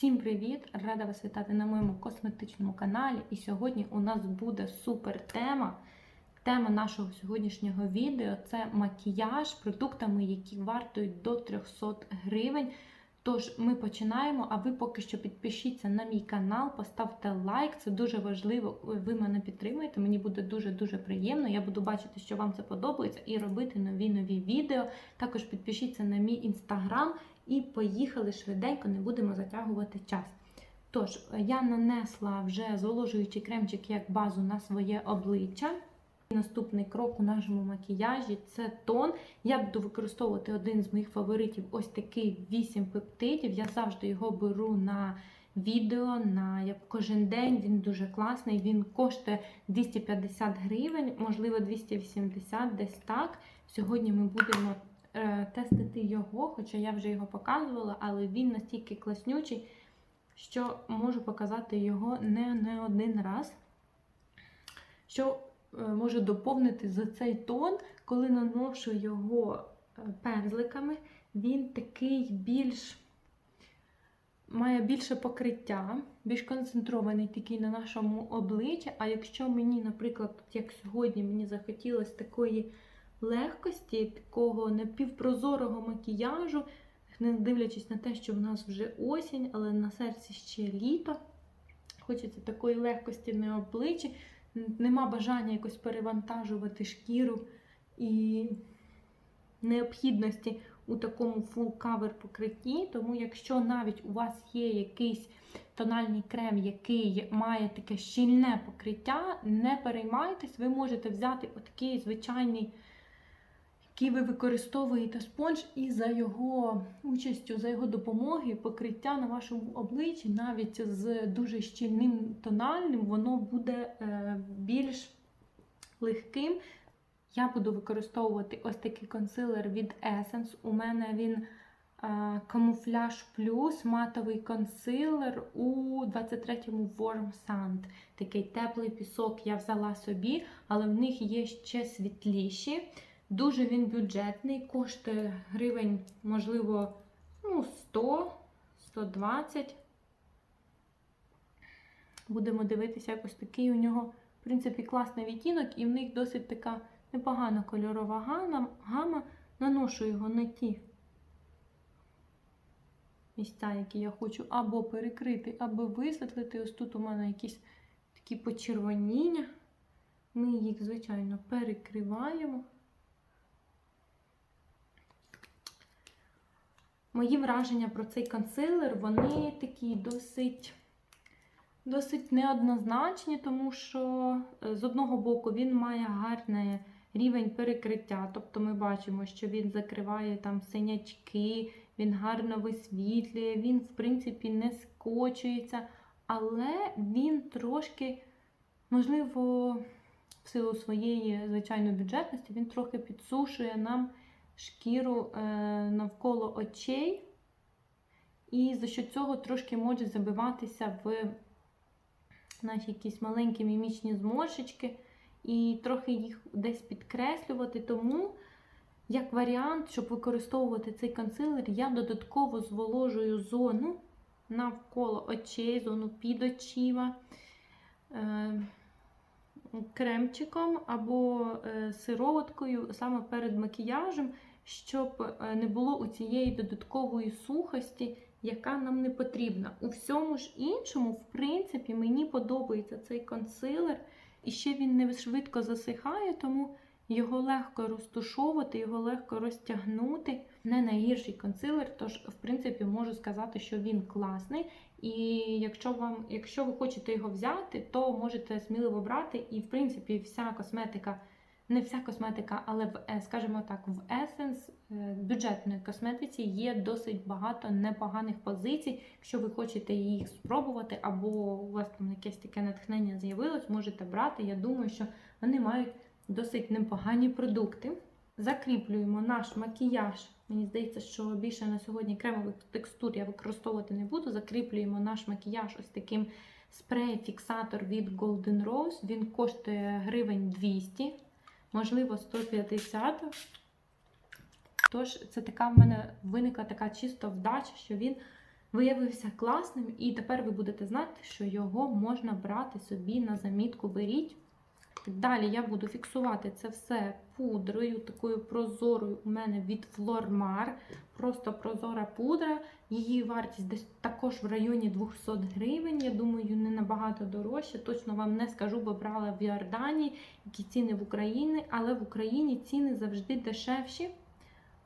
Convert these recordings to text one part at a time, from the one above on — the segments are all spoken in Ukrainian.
Всім привіт! Рада вас вітати на моєму косметичному каналі. І сьогодні у нас буде супер тема. Тема нашого сьогоднішнього відео це макіяж продуктами, які вартують до 300 гривень. Тож ми починаємо. А ви поки що підпишіться на мій канал, поставте лайк, це дуже важливо. Ви мене підтримуєте. Мені буде дуже-дуже приємно. Я буду бачити, що вам це подобається, і робити нові нові відео. Також підпишіться на мій інстаграм і поїхали швиденько, не будемо затягувати час. Тож, я нанесла вже зволожуючий кремчик як базу на своє обличчя. Наступний крок у нашому макіяжі це тон. Я буду використовувати один з моїх фаворитів ось такий 8 пептидів. Я завжди його беру на відео на як кожен день. Він дуже класний. Він коштує 250 гривень, можливо, 280, десь так. Сьогодні ми будемо тестити його, хоча я вже його показувала, але він настільки класнючий, що можу показати його не, не один раз. Що е, може доповнити за цей тон, коли наношу його е, пензликами, він такий більш має більше покриття, більш концентрований такий на нашому обличчі. А якщо мені, наприклад, як сьогодні, мені захотілося такої легкості, такого напівпрозорого макіяжу, не дивлячись на те, що в нас вже осінь, але на серці ще літо. Хочеться такої легкості на обличчі. Нема бажання якось перевантажувати шкіру і необхідності у такому full cover покритті. Тому, якщо навіть у вас є якийсь тональний крем, який має таке щільне покриття, не переймайтесь, ви можете взяти отакий звичайний, який ви використовуєте спонж, і за його участю, за його допомогою, покриття на вашому обличчі, навіть з дуже щільним тональним, воно буде е, більш легким. Я буду використовувати ось такий консилер від Essence. У мене він камуфляж плюс матовий консилер у 23-му Warm Sand. Такий теплий пісок я взяла собі, але в них є ще світліші. Дуже він бюджетний, коштує гривень, можливо, ну, 100-120. Будемо дивитися, якось такий у нього, в принципі, класний відтінок, і в них досить така непогана кольорова гама. Наношу його на ті місця, які я хочу або перекрити, або висвітлити. Ось тут у мене якісь такі почервоніння. Ми їх, звичайно, перекриваємо. Мої враження про цей консилер, вони такі досить досить неоднозначні, тому що з одного боку він має гарний рівень перекриття. Тобто ми бачимо, що він закриває там синячки, він гарно висвітлює, він, в принципі, не скочується, але він трошки, можливо, в силу своєї звичайної бюджетності, він трохи підсушує нам шкіру е, навколо очей. І за що цього трошки може забиватися в наші якісь маленькі мімічні зморшечки, і трохи їх десь підкреслювати. Тому, як варіант, щоб використовувати цей консилер, я додатково зволожую зону навколо очей, зону під очима. Е Кремчиком або е, сироваткою саме перед макіяжем, щоб е, не було у цієї додаткової сухості, яка нам не потрібна. У всьому ж іншому, в принципі, мені подобається цей консилер, і ще він не швидко засихає, тому його легко розтушовувати, його легко розтягнути. Не найгірший консилер, тож, в принципі, можу сказати, що він класний. І якщо вам, якщо ви хочете його взяти, то можете сміливо брати. І, в принципі, вся косметика, не вся косметика, але в, е, скажімо так, в Essence бюджетної косметиці є досить багато непоганих позицій. Якщо ви хочете їх спробувати, або у вас там якесь таке натхнення з'явилось, можете брати. Я думаю, що вони мають досить непогані продукти. Закріплюємо наш макіяж. Мені здається, що більше на сьогодні кремових текстур я використовувати не буду. Закріплюємо наш макіяж ось таким спрей-фіксатор від Golden Rose. Він коштує гривень 200, можливо, 150. Тож, це така в мене виникла така чисто вдача, що він виявився класним, і тепер ви будете знати, що його можна брати собі на замітку. Беріть. Далі я буду фіксувати це все пудрою, такою прозорою у мене від Flormar. Просто прозора пудра. Її вартість десь також в районі 200 гривень. Я думаю, не набагато дорожче. Точно вам не скажу, бо брала в Йорданії, які ціни в Україні, але в Україні ціни завжди дешевші,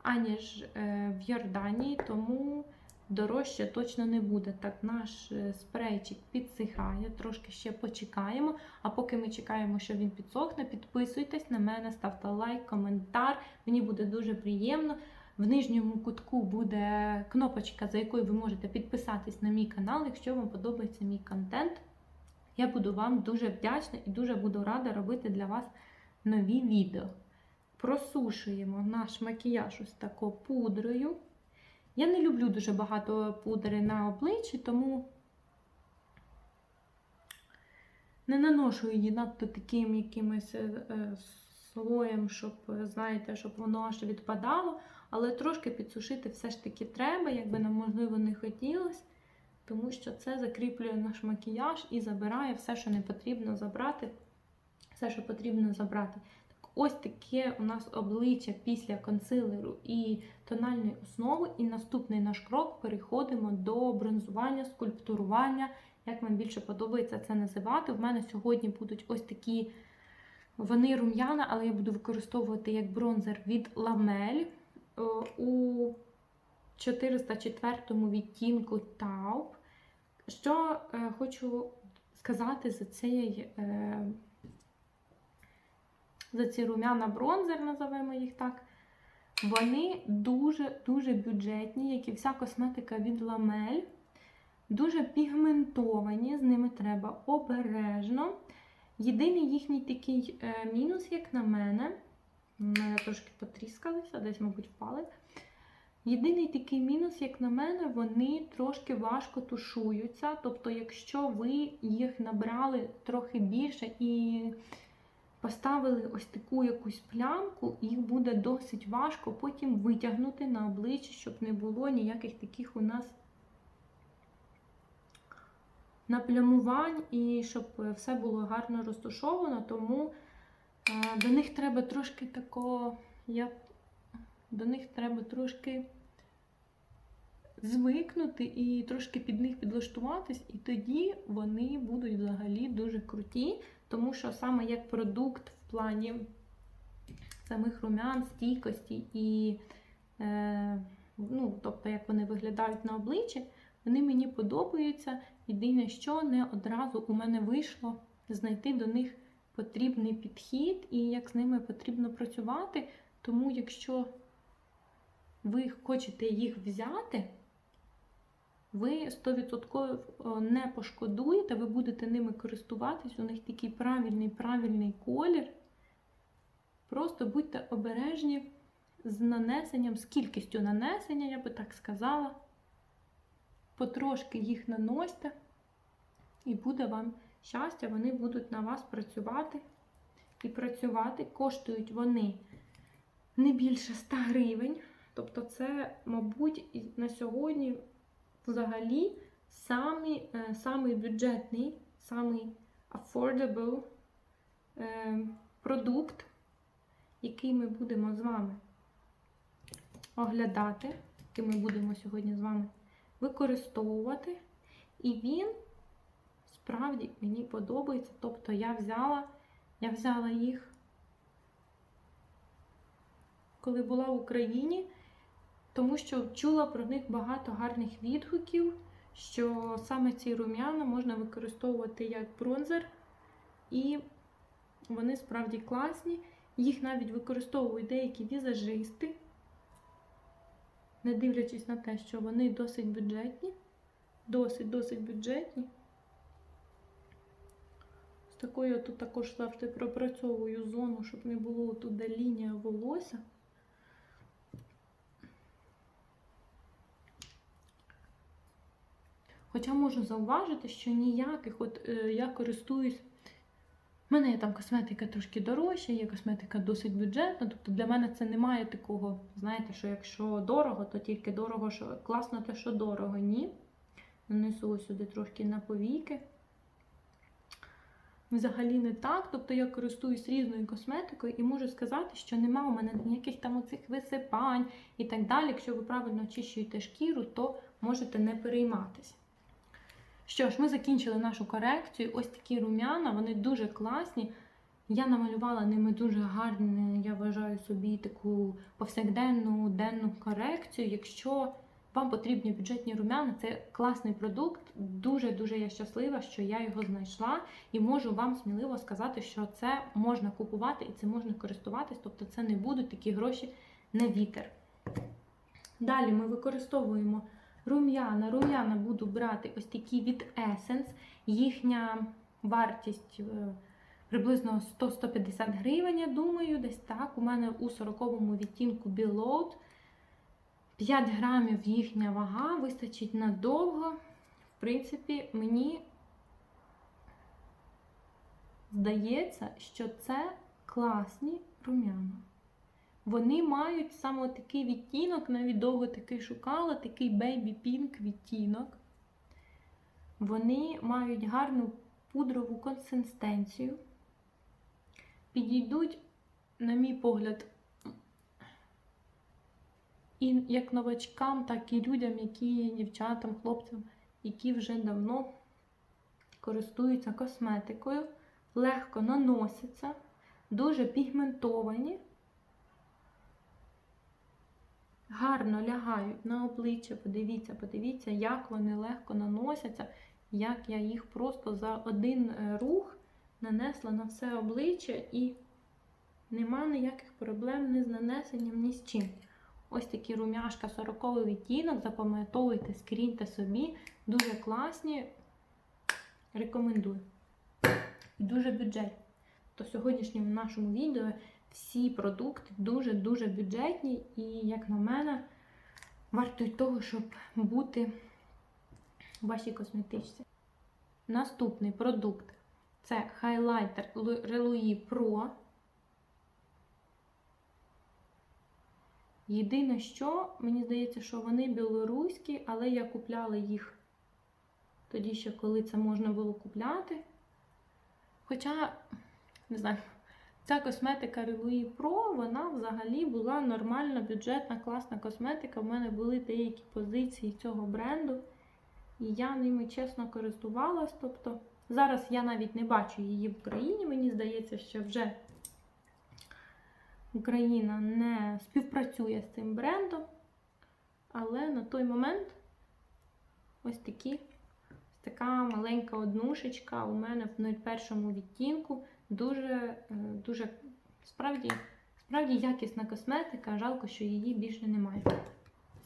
аніж е, в Йорданії, тому дорожче точно не буде. Так, наш е, спрейчик підсихає, трошки ще почекаємо. А поки ми чекаємо, що він підсохне, підписуйтесь на мене, ставте лайк, коментар. Мені буде дуже приємно. В нижньому кутку буде кнопочка, за якою ви можете підписатись на мій канал, якщо вам подобається мій контент. Я буду вам дуже вдячна і дуже буду рада робити для вас нові відео. Просушуємо наш макіяж ось тако пудрою. Я не люблю дуже багато пудри на обличчі, тому не наношу її надто таким якимось е, е, слоєм, щоб, знаєте, щоб воно аж відпадало. Але трошки підсушити все ж таки треба, якби нам можливо не хотілося, тому що це закріплює наш макіяж і забирає все, що не потрібно забрати. Все, що потрібно забрати. Ось таке у нас обличчя після консилеру і тональної основи. І наступний наш крок переходимо до бронзування, скульптурування. Як вам більше подобається це називати. В мене сьогодні будуть ось такі вони рум'яна, але я буду використовувати як бронзер від Ламель у 404 відтінку Taupe. Що е, хочу сказати за цей е, за ці рум'яна бронзер, називаємо їх так. Вони дуже-дуже бюджетні, як і вся косметика від Ламель. Дуже пігментовані, з ними треба обережно. Єдиний їхній такий е, мінус, як на мене, трошки потріскалися, десь, мабуть, впали. Єдиний такий мінус, як на мене, вони трошки важко тушуються. Тобто, якщо ви їх набрали трохи більше і поставили ось таку якусь плямку, їх буде досить важко потім витягнути на обличчя, щоб не було ніяких таких у нас наплямувань і щоб все було гарно розташовано, тому е, до них треба трошки такого, я, до них треба трошки звикнути і трошки під них підлаштуватись, і тоді вони будуть взагалі дуже круті, тому що саме як продукт в плані самих румян, стійкості і, е, ну, тобто, як вони виглядають на обличчі, вони мені подобаються. Єдине, що не одразу у мене вийшло знайти до них потрібний підхід і як з ними потрібно працювати. Тому, якщо ви хочете їх взяти, ви 100% не пошкодуєте, ви будете ними користуватись, у них такий правильний правильний колір. Просто будьте обережні з нанесенням, з кількістю нанесення, я би так сказала. Потрошки їх наносьте, і буде вам щастя, вони будуть на вас працювати і працювати. Коштують вони не більше 100 гривень. Тобто, це, мабуть, на сьогодні взагалі самий, е, самий бюджетний, самий affordable е, продукт, який ми будемо з вами оглядати, який ми будемо сьогодні з вами використовувати. І він справді мені подобається. Тобто я взяла, я взяла їх, коли була в Україні, тому що чула про них багато гарних відгуків, що саме ці рум'яна можна використовувати як бронзер, і вони справді класні. Їх навіть використовують деякі візажисти не дивлячись на те, що вони досить бюджетні, досить-досить бюджетні. З такою я тут також завжди пропрацьовую зону, щоб не було тут лінія волосся. Хоча можу зауважити, що ніяких, от е, я користуюсь у мене є там косметика трошки дорожча, є косметика досить бюджетна. Тобто для мене це немає такого, знаєте, що якщо дорого, то тільки дорого, що класно те, що дорого. Ні. нанесу сюди трошки на повіки. Взагалі не так. Тобто я користуюсь різною косметикою і можу сказати, що нема у мене ніяких там оцих висипань і так далі. Якщо ви правильно очищуєте шкіру, то можете не перейматися. Що ж, ми закінчили нашу корекцію. Ось такі рум'яна, вони дуже класні. Я намалювала ними дуже гарну, я вважаю собі таку повсякденну денну корекцію. Якщо вам потрібні бюджетні рум'яна, це класний продукт. Дуже-дуже я щаслива, що я його знайшла, і можу вам сміливо сказати, що це можна купувати і це можна користуватись, тобто це не будуть такі гроші на вітер. Далі ми використовуємо рум'яна. Рум'яна буду брати ось такі від Essence. Їхня вартість е, приблизно 100-150 гривень, я думаю, десь так. У мене у 40-му відтінку Below. 5 грамів їхня вага вистачить надовго. В принципі, мені здається, що це класні рум'яна. Вони мають саме такий відтінок, навіть довго такий шукала, такий pink відтінок. Вони мають гарну пудрову консистенцію. Підійдуть, на мій погляд, і як новачкам, так і людям, які дівчатам, хлопцям, які вже давно користуються косметикою, легко наносяться, дуже пігментовані, гарно лягають на обличчя. Подивіться, подивіться, як вони легко наносяться, як я їх просто за один е, рух нанесла на все обличчя і нема ніяких проблем ні з нанесенням, ні з чим. Ось такі рум'яшка 40 відтінок, запам'ятовуйте, скріньте собі. Дуже класні. Рекомендую. Дуже бюджетні. То в сьогоднішньому нашому відео всі продукти дуже-дуже бюджетні і, як на мене, вартують того, щоб бути в вашій косметичці. Наступний продукт це хайлайтер Reluí Pro. Єдине, що, мені здається, що вони білоруські, але я купляла їх тоді ще, коли це можна було купляти. Хоча, не знаю, ця косметика Reluí Pro, вона взагалі була нормальна, бюджетна, класна косметика. У мене були деякі позиції цього бренду. І я ними чесно користувалась. Тобто, зараз я навіть не бачу її в Україні. Мені здається, що вже Україна не співпрацює з цим брендом, але на той момент ось такі, така маленька однушечка у мене в 01 відтінку. Дуже, дуже справді, справді якісна косметика, жалко, що її більше немає.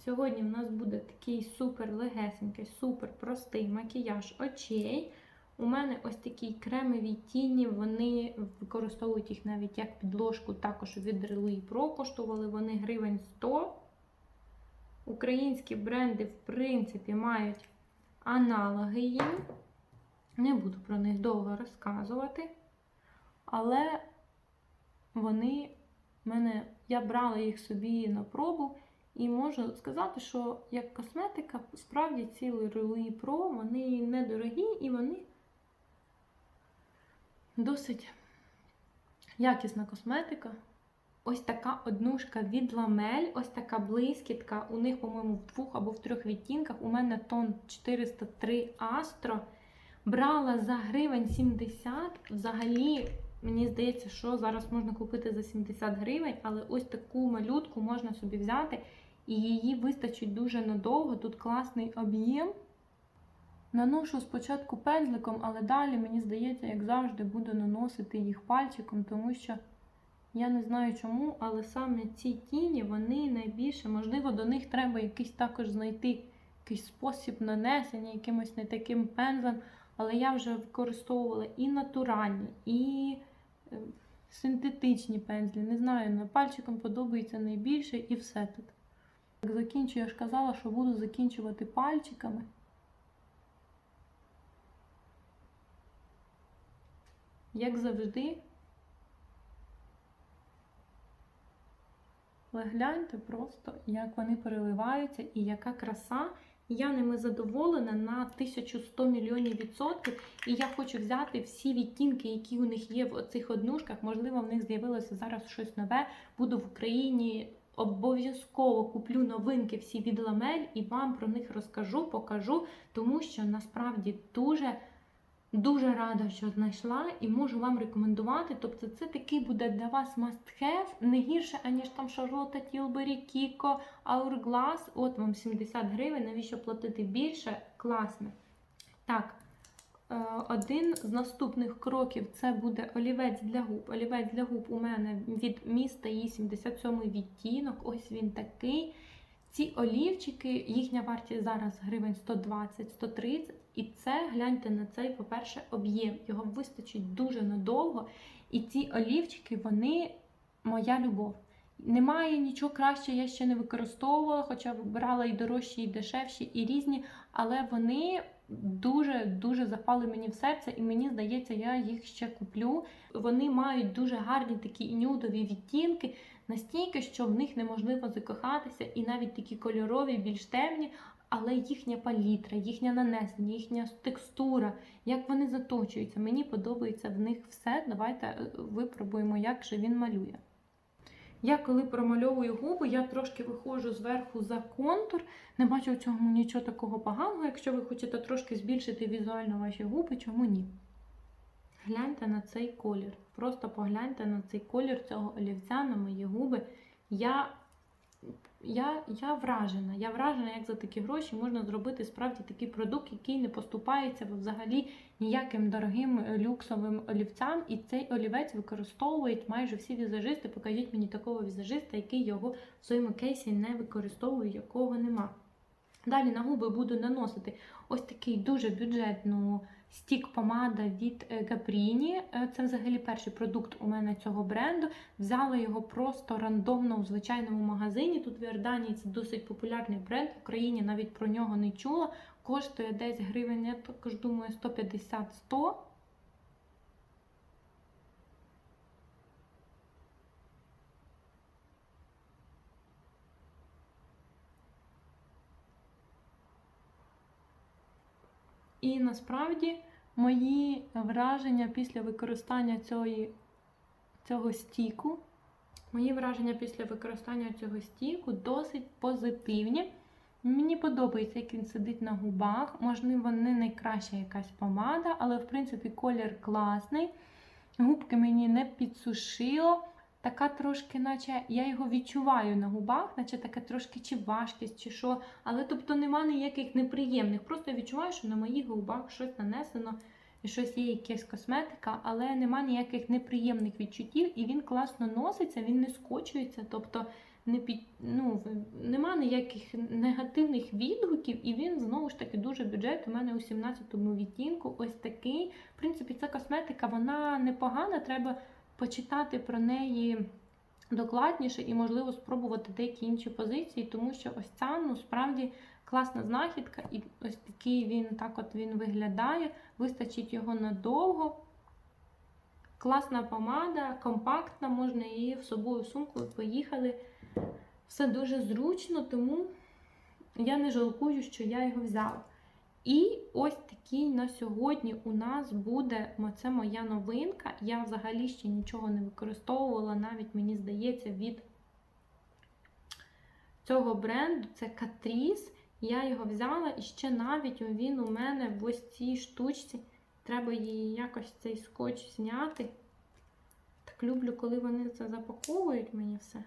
Сьогодні в нас буде такий супер легесенький, супер простий макіяж очей. У мене ось такі кремові тіні, вони використовують їх навіть як підложку, також від Reluí Pro. Коштували вони гривень 100. Українські бренди, в принципі, мають аналоги їм. Не буду про них довго розказувати. Але вони мене, я брала їх собі на пробу. І можу сказати, що як косметика, справді ці Reluí Pro, вони недорогі і вони досить якісна косметика. Ось така однушка від ламель, ось така блискітка. У них, по-моєму, в двох або в трьох відтінках. У мене тон 403 Астро. Брала за гривень 70. Взагалі, мені здається, що зараз можна купити за 70 гривень, але ось таку малютку можна собі взяти. І її вистачить дуже надовго. Тут класний об'єм. Наношу спочатку пензликом, але далі, мені здається, як завжди, буду наносити їх пальчиком, тому що я не знаю чому, але саме ці тіні, вони найбільше, можливо, до них треба якийсь також знайти якийсь спосіб нанесення якимось не таким пензлем. Але я вже використовувала і натуральні, і синтетичні пензлі. Не знаю, на пальчиком подобається найбільше і все тут. Так закінчую, я ж казала, що буду закінчувати пальчиками. Як завжди, ви гляньте просто, як вони переливаються і яка краса. Я ними задоволена на 1100 мільйонів відсотків. І я хочу взяти всі відтінки, які у них є в цих однушках. Можливо, в них з'явилося зараз щось нове. Буду в Україні. Обов'язково куплю новинки всі від ламель і вам про них розкажу, покажу, тому що насправді дуже дуже рада, що знайшла і можу вам рекомендувати. Тобто, це такий буде для вас must-have, не гірше, аніж там Шарлотта Тілбері, Кіко, Hourglass. От вам 70 гривень, навіщо платити більше? Класно. Так. е, Один з наступних кроків це буде олівець для губ. Олівець для губ у мене від міста і 77 відтінок. Ось він такий. Ці олівчики, їхня вартість зараз гривень 120-130. І це гляньте на цей, по-перше, об'єм. Його вистачить дуже надовго. І ці олівчики, вони моя любов. Немає нічого краще, я ще не використовувала, хоча вибирала і дорожчі, і дешевші, і різні, але вони дуже-дуже запали мені в серце, і мені здається, я їх ще куплю. Вони мають дуже гарні такі нюдові відтінки, настільки, що в них неможливо закохатися, і навіть такі кольорові, більш темні, але їхня палітра, їхня нанесення, їхня текстура, як вони заточуються. Мені подобається в них все. Давайте е, випробуємо, як же він малює. Я коли промальовую губи, я трошки виходжу зверху за контур. Не бачу в цьому нічого такого поганого. Якщо ви хочете трошки збільшити візуально ваші губи, чому ні? Гляньте на цей колір. Просто погляньте на цей колір цього олівця на мої губи. Я я, я вражена. Я вражена, як за такі гроші можна зробити справді такий продукт, який не поступається взагалі ніяким дорогим е, люксовим олівцям. І цей олівець використовують майже всі візажисти. Покажіть мені такого візажиста, який його в своєму кейсі не використовує, якого нема. Далі на губи буду наносити ось такий дуже бюджетну стік помада від Гапріні. Це взагалі перший продукт у мене цього бренду. Взяла його просто рандомно у звичайному магазині. Тут в Іорданії це досить популярний бренд. В Україні навіть про нього не чула. Коштує десь гривень, я також думаю, 150-100. І насправді мої враження після використання цієї, цього стіку, мої враження після використання цього стіку досить позитивні. Мені подобається, як він сидить на губах. Можливо, не найкраща якась помада, але, в принципі, колір класний. Губки мені не підсушило. Така трошки, наче я його відчуваю на губах, наче така трошки чи важкість, чи що. Але тобто нема ніяких неприємних. Просто відчуваю, що на моїх губах щось нанесено, і щось є якась косметика, але нема ніяких неприємних відчуттів, і він класно носиться, він не скочується. Тобто не під, ну, нема ніяких негативних відгуків, і він знову ж таки дуже бюджет. У мене у 17-му відтінку ось такий. В принципі, ця косметика вона непогана, треба почитати про неї докладніше і, можливо, спробувати деякі інші позиції, тому що ось ця ну, класна знахідка, і ось такий він так от він виглядає, вистачить його надовго. Класна помада, компактна, можна її в собою в сумку поїхали. Все дуже зручно, тому я не жалкую, що я його взяла. І ось такий на сьогодні у нас буде це моя новинка. Я взагалі ще нічого не використовувала, навіть, мені здається, від цього бренду це Catrice. Я його взяла і ще навіть він у мене в ось цій штучці. Треба її якось цей скотч зняти. Так люблю, коли вони це запаковують мені все.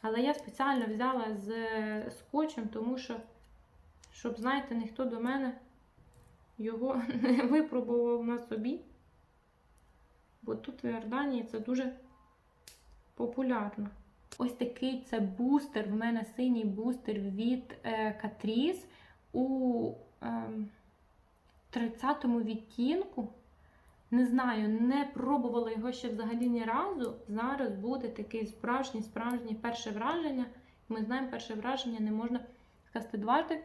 Але я спеціально взяла з скотчем, тому що, щоб, знаєте, ніхто до мене його не випробував на собі. Бо тут в Іорданії це дуже популярно. Ось такий це бустер. В мене синій бустер від е, Catrice у е, 30-му відтінку. Не знаю, не пробувала його ще взагалі ні разу. Зараз буде таке справжнє, справжнє перше враження. Ми знаємо, перше враження не можна сказати дважди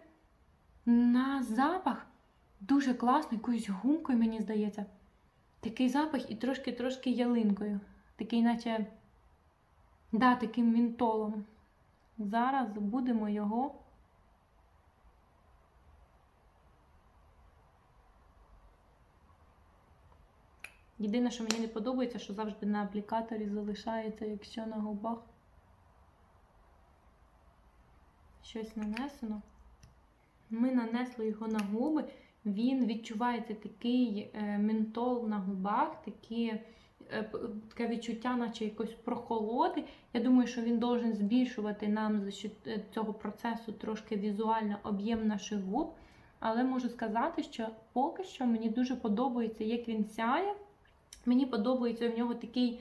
на запах дуже класно, якоюсь гумкою, мені здається. Такий запах і трошки-трошки ялинкою. Такий, наче, да, таким мінтолом. Зараз будемо його. Єдине, що мені не подобається, що завжди на аплікаторі залишається, якщо на губах щось нанесено. Ми нанесли його на губи, він відчувається такий е, ментол на губах, такі, е, таке відчуття, наче якось прохолоди. Я думаю, що він должен збільшувати нам за е, цього процесу трошки візуально об'єм наших губ. Але можу сказати, що поки що мені дуже подобається, як він сяє. Мені подобається в нього такий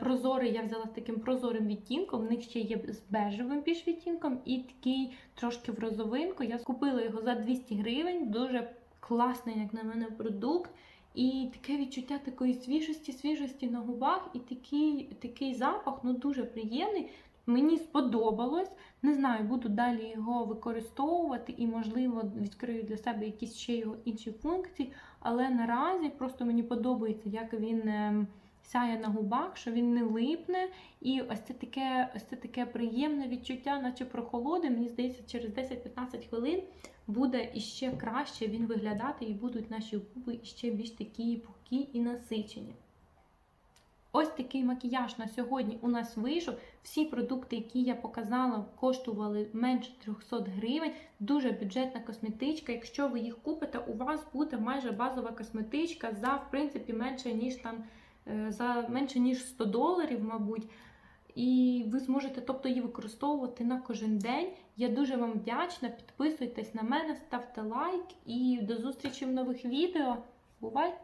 прозорий, я взяла з таким прозорим відтінком. В них ще є з бежевим більш відтінком і такий трошки в розовинку. Я купила його за 200 гривень. Дуже класний, як на мене, продукт. І таке відчуття такої свіжості, свіжості на губах, і такий, такий запах ну дуже приємний. Мені сподобалось. Не знаю, буду далі його використовувати і, можливо, відкрию для себе якісь ще його інші функції. Але наразі просто мені подобається, як він ем, сяє на губах, що він не липне. І ось це таке, ось це таке приємне відчуття, наче прохолоди. Мені здається, через 10-15 хвилин буде іще краще він виглядати, і будуть наші губи ще більш такі пухкі і насичені. Ось такий макіяж на сьогодні у нас вийшов. Всі продукти, які я показала, коштували менше 300 гривень. Дуже бюджетна косметичка. Якщо ви їх купите, у вас буде майже базова косметичка за в принципі менше ніж там за менше ніж 100 доларів, мабуть. І ви зможете тобто її використовувати на кожен день. Я дуже вам вдячна. Підписуйтесь на мене, ставте лайк і до зустрічі в нових відео. Бувай!